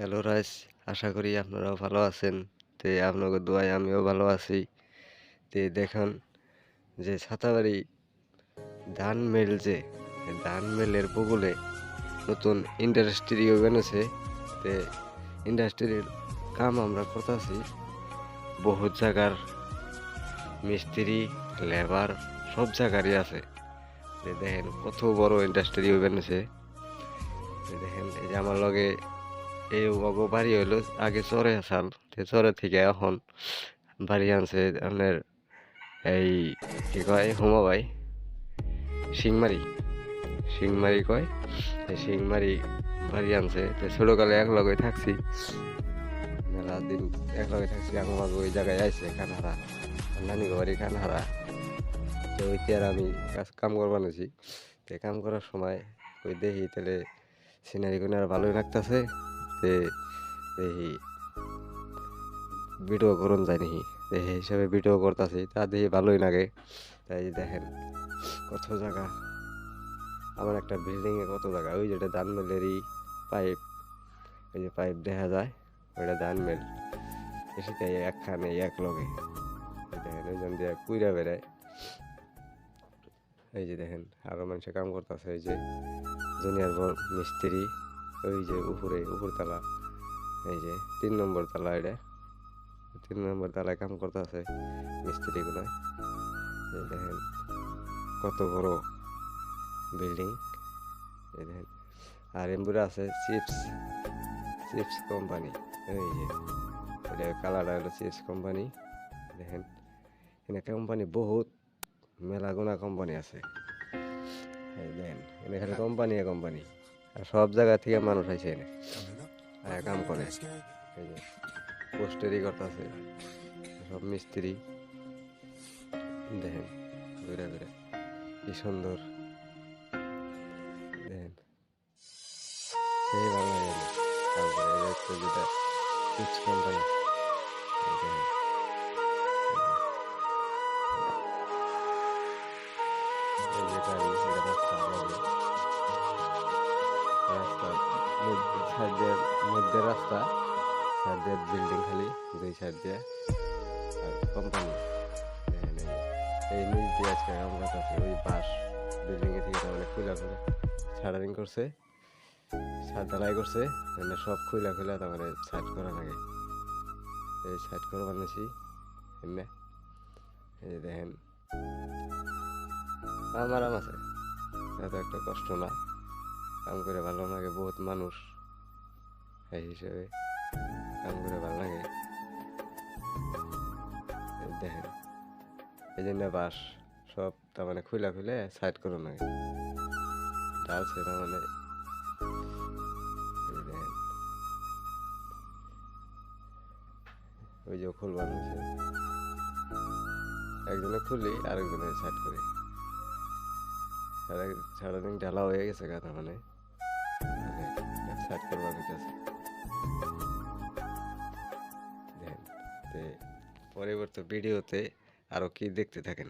Hello rice আশা করি আপনারাও ভালো আছেন। তো আপনাকে দোয়ায় আমিও ভালো আছি। তো দেখুন, যে ছাতাবাড়ি ধান মিল যে ধান মিলের বগুলে নতুন ইন্ডাস্ট্রিও বেনেছে তে ইন্ডাস্ট্রির কাম আমরা করতেছি বহুত জায়গার মিস্ত্রি লেবার সব জায়গারই আছে। দেখেন কত বড় ইন্ডাস্ট্রি বেনেছে দেখেন, এই যে আমার লগে এই অগ বাড়ি হইল আগে চরে আসাল। চরে থেকে এখন বাড়ি আনছে আপনার এই কি কয় হুমাবাই শিংমারি। শিংমারি কয় শিংমারি বাড়ি আনছে। তো ছোটকালে এক লগে থাকছি। মেলা দিন এক লগে থাকছি, আমার ওই জায়গায় আইছে, কানহারা। নানি বাড়ি কানহারা। তো ওইতে আর আমি কাজ কাম করবার নিছি। তো কাম করার সময় ওই দেখি তাহলে সিনারি কোন আর ভালোই লাগতেছে। তে দেখি ভিডিও করুন যায় নাকি তো সেই হিসাবে ভিডিও করতেছি তা দেখি ভালোই লাগে। তাই দেখেন কত জায়গা আমার একটা বিল্ডিংয়ে কত জায়গা ওই যেটা ধান মেলেরই পাইপ ওই যে পাইপ দেখা যায়, ওইটা ধান মেল এসেতে একখানে এক লগে, এই দেখেন ওইজন দিয়ে কুইরা বেড়ায় এই যে দেখেন, আরও মানুষে কাম করতেছে এই যে জুনিয়র মিস্ত্রি। ওই যে উপরে উপরতলা এই যে তিন নম্বর তলা এটা। তিন নম্বর তলায় কাম করতেছে মিস্ত্রিগুলো। এই দেখেন কত বড় বিল্ডিং। দেখেন। আর এমবুরে আছে চিপস চিপস কোম্পানি। এই যে এটা কালারটা হলো চিপস কোম্পানি। দেখেন, এখানে কোম্পানি বহুত মেলা গুণা কোম্পানি আছে। দেখেন, এখানে কোম্পানি কোম্পানি। সব জায়গা থেকে মানুষ আছে এনে। কাম করে এই যে পোস্টারি করতেছে সব মিস্ত্রি দেখেন ঘুরে ঘুরে কি সুন্দর দেখেন। সেই ভালো লাগে। কাম করে যে হচ্ছে যেটা চিপস কোম্পানি রাস্তা সাইড দিয়ে রাস্তা, সাইড দিয়ে বিল্ডিং খালি, দুই সাইড দিয়ে, আর কোম্পানি এই মিল দিয়ে আজকে আমরা করতেছে ওই বাস বিল্ডিং এ থেকে তাহলে খুলা খুলে। ছাড়ারিং করছে ছাদ ঢালাই করছে মানে সব খুলা খুলা তারপরে সাইড করা লাগে। এই সাইড করে বানিয়েছি এমনি এই দেখেন। আমার আরাম আছে, এত একটা কষ্ট না। কাম করে ভালো লাগে, বহুত মানুষ এই হিসেবে কাম করে ভালো লাগে। দেখেন, এই জন্য বাস সব তার মানে খুলে খুলে সাইড করে লাগে ডালছে তার মানে। ওই যে খুল বানিয়েছে একজনে খুলি, আরেকজনে সাইড করে। সারাদিন ঢালা হয়ে গেছে কথা মানে। সার্চ করবার হইতেছে পরবর্তী ভিডিওতে আরও কি দেখতে থাকেন?